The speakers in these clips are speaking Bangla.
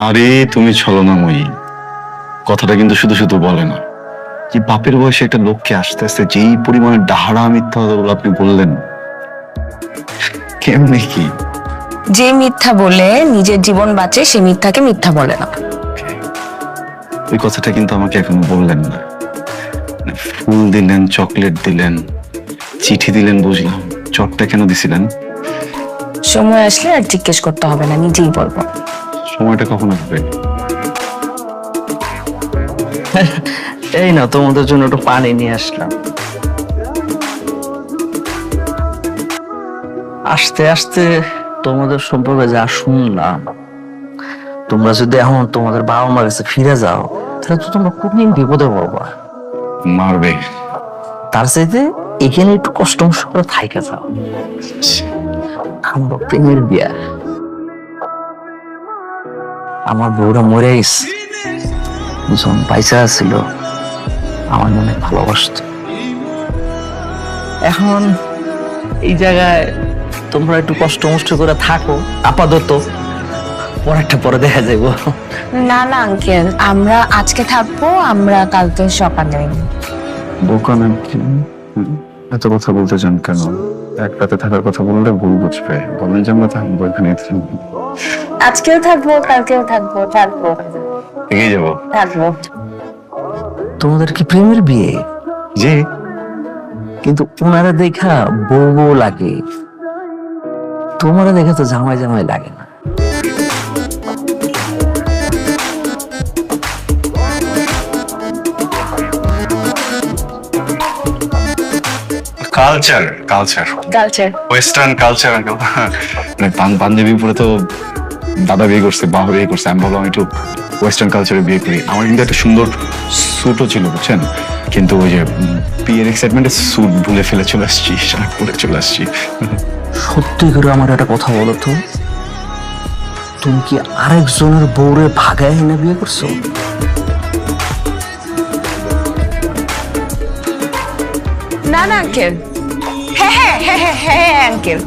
আরে তুমি ছলনাময়ী। কথাটা কিন্তু শুধু শুধু বলে না। যে বাপের বয়সে একটা লোককে আসতে আসতে যেই পরিমাণে ডাহারা মিথ্যা কথাগুলো আপনি বললেন কেমনে কি? যে মিথ্যা বলে নিজের জীবন বাঁচে সে মিথ্যাকে মিথ্যা বলে না। ওই কথাটা কিন্তু আমাকে এখনও বললেন না। মানে ফুল দিলেন চকলেট দিলেন চিঠি দিলেন বুঝলাম। চটটা কেন দিছিলেন? সময় আসলে আর জিজ্ঞেস করতে হবে না নিজেই বলব। সময়টা কখন আসবে? এই না তোমাদের জন্য একটু পানি নিয়ে আসলাম। আস্তে আস্তে তোমাদের সম্পর্কে যা শুনলাম তোমরা যদি এখন তোমাদের বাবা মার কাছে ফিরে যাও তাহলে তো তোমরা খুবই বিপদে পড়বা। মারবে। তার চাইতে এখানে একটু কষ্ট করে থাইকা যাও। আমরা প্রেমের বিয়া। আমার বউরা মরে গেছে। দুজন পয়সা ছিল আমার মনে ভালোবাসত। এখন এই জায়গায় তোমরা একটু কষ্ট মষ্ট করে থাকো আপাতত। পরেরটা পরে দেখা যাব না না আঙ্কেল আমরা আজকে থাকব আমরা কালকে সকালে। বোকা নাকি? এত কথা বলতে চান কেন? এক রাতে থাকার কথা বললে ভুল বুঝবে। বলেন যে আমরা থাকব এখানে আজকেও থাকব কালকেও থাকব থাকব। এগিয়ে যাব। থাকব। তোমাদের কি প্রেমের বিয়ে? যে। কিন্তু ওনারা দেখা বউ বউ লাগে। তোমারা দেখে তো জামাই জামাই লাগে না। Culture culture culture western culture uncle. মানে পান- পাঞ্জাবি পরে তো দাদা বিয়ে করছে বাবা বিয়ে করছে আমি ভাবলাম একটু ওয়েস্টার্ন কালচারে বিয়ে করি। আমার কিন্তু একটা সুন্দর স্যুটও ছিল বুঝছেন? কিন্তু ওই যে বিয়ের এক্সাইটমেন্টে স্যুট ভুলে ফেলে চলে আসছি শার্ট পরে চলে আসছি। সত্যি করে আমার একটা কথা বলো তো। তুমি কি আরেকজনের বউরে ভাগায় এনে বিয়ে করছ? না না আঙ্কেল হ্যাঁ হ্যাঁ হ্যাঁ হ্যাঁ হ্যাঁ হ্যাঁ আঙ্কেল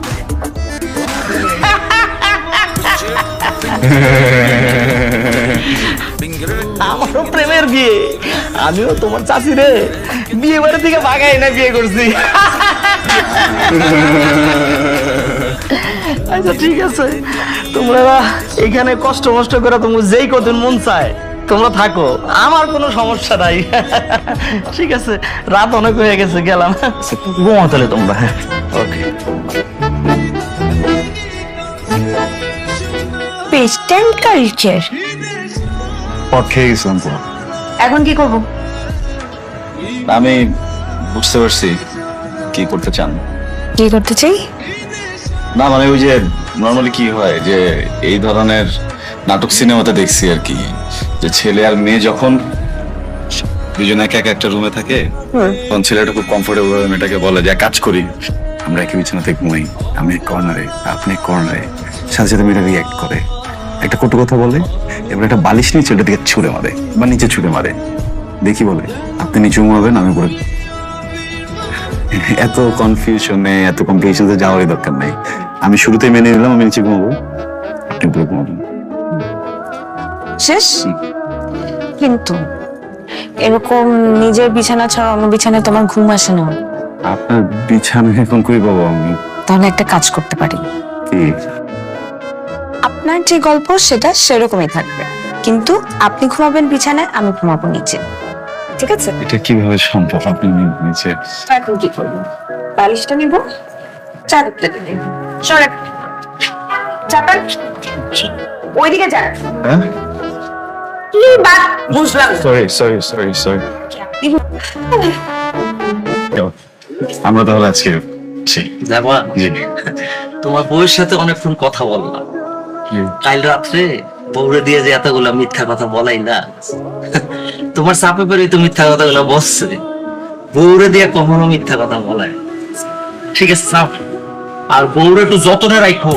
আমারও প্রেমের বিয়ে। আমিও তোমার চাষি রে। বিয়ে বাড়ি থেকে ভাগাই না বিয়ে করছি। আচ্ছা ঠিক আছে। তোমরা এখানে কষ্ট মষ্ট করে তোমার যেই কদিন মন চায়। তোমরা থাকো আমার কোনো সমস্যা নাই। ঠিক আছে রাত অনেক হয়ে গেছে গেলাম। ঘুমো তাহলে তোমরা হ্যাঁ। ওকে। ওয়েস্টার্ন কালচার খেয়ে গেছিলাম এখন কি করব? আমি বুঝতে পারছি কি করতে চান। কি করতে চাই? না মানে ওই যে নর্মালি কি হয় যে এই ধরনের নাটক সিনেমাতে দেখছি আর কি যে ছেলে আর মেয়ে যখন দুজন একা এক একটা রুমে থাকে তখন ছেলেটা খুব কমফোর্টেবল মেয়েটাকে বলে যে "এক কাজ করি আমরা একই বিছানাতে ঘুমাই আমি কর্নারে আপনি কর্নারে সাথে সাথে মেয়েটা রিয়াক্ট করে। একটা কটু কথা বলে এবার একটা বালিশ নিয়ে ছেলেটা দিকে ছুঁড়ে মারে বা নিচে ছুঁড়ে মারে। দেখি বলে আপনি নিচে ঘুমাবেন আমি পরে এত কনফিউশনে এত কমপ্লিকেশনে যাওয়ারই দরকার নাই। আমি শুরুতে মেনে নিলাম আমি নিচে ঘুমাবো আপনি উপরে ঘুমাবেন। শেষ? কিন্তু এরকম নিজের বিছানা ছাড়া অন্য বিছানায় তোমার ঘুম আসে না। আপনার বিছানায় এখন কই পাবো আমি? তাহলে একটা কাজ করতে পারি। আপনার যে গল্প সেটা সেরকমই থাকবে। কিন্তু আপনি ঘুমাবেন বিছানায় আমি ঘুমাবো নিচে। ঠিক আছে? এটা কীভাবে সম্ভব? আপনি নিচে। এখন কি করব? বালিশটা নিব? চাদরটা নিব। সরে। চাপান। ওইদিকে যান। হ্যাঁ? কি বাত বুঝলাম সরি সরি সরি সরি আমরা তাহলে আজকে তোমার বউয়ের সাথে অনেকক্ষণ কথা বললাম কাল রাত্রে বউরে দিয়ে যে এতগুলা মিথ্যা কথা বলাই না। তোমার চাপে পেরে তো মিথ্যা কথাগুলো বসছে বউরে দিয়ে কখনো মিথ্যা কথা বলায় ঠিক আছে চাপ আর বউরে একটু যতনে রাখো।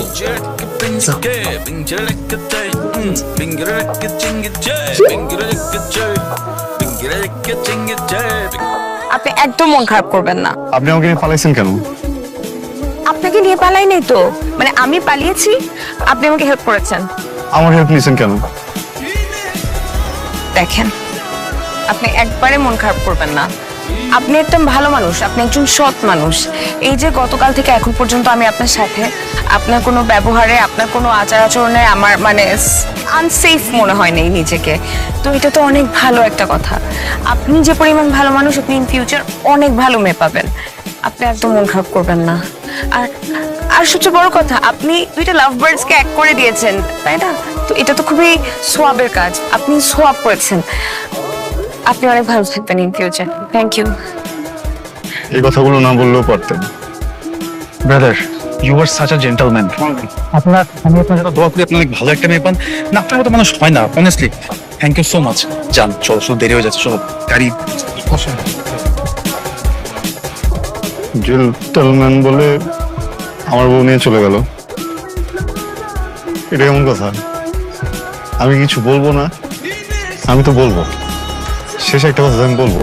আপনি একদম মন খারাপ করবেন না। আপনি আমাকে নিয়ে পালাইছেন কেন? আপনাকে নিয়ে পালাই নাই তো। মানে আমি পালিয়েছি আপনি আমাকে হেল্প করেছেন। আমার হেল্প নিয়েছেন কেন? দেখেন আপনি একবারে মন খারাপ করবেন না। আপনি একটা ভালো মানুষ, আপনি একজন সৎ মানুষ। এই যে গতকাল থেকে এখন পর্যন্ত আমি আপনার সাথে, আপনার কোনো ব্যবহারে, আপনার কোনো আচার আচরণে আমার মানে আনসেফ মনে হয় নাই নিজেকে। তো এটা তো অনেক ভালো একটা কথা। আপনি যে পরিমাণ ভালো মানুষ, আপনি ইন ফিউচার অনেক ভালো মেয়ে পাবেন। আপনি একদম মন খারাপ করবেন না। আর আর সবচেয়ে বড় কথা, আপনি দুইটা লাভ বার্ডসকে এক করে দিয়েছেন, তাই না? তো এটা তো খুবই সোয়াবের কাজ। আপনি সোয়াব করেছেন। আপনি অনেক ভালো থাকবেন ইন ফিউচার। থ্যাংক ইউ এই কথাগুলো না বললেও পারতেন। Brother you are such a gentleman আপনার আমি আপনার সাথে দোয়া করি, আপনি অনেক ভালো একটা মেয়ে পান। না, আপনার মতো মানুষ হয় না honestly thank you so much যান, চল চল, দেরি হয়ে যাচ্ছে, চলো, গাড়ি। জেন্টলম্যান বলে আমার বউ নিয়ে চলে গেল। এটা এমন কথা। আমি কিছু বলব না। আমি তো বলব। শেষ একটা কথা আমি বলব।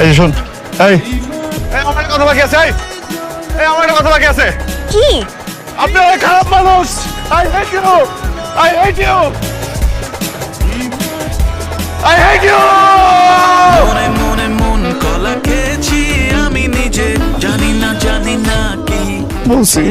এই যে শোন এই। এই, আমার কথা বাকি আছে এই। এই, আমার একটা কথা বাকি আছে। কি? আপনি অনেক খারাপ মানুষ। I hate you I hate you I hate you মনে মনে মন কলা খেয়েছি আমি নিজে জানি না জানি না কি। বলছি।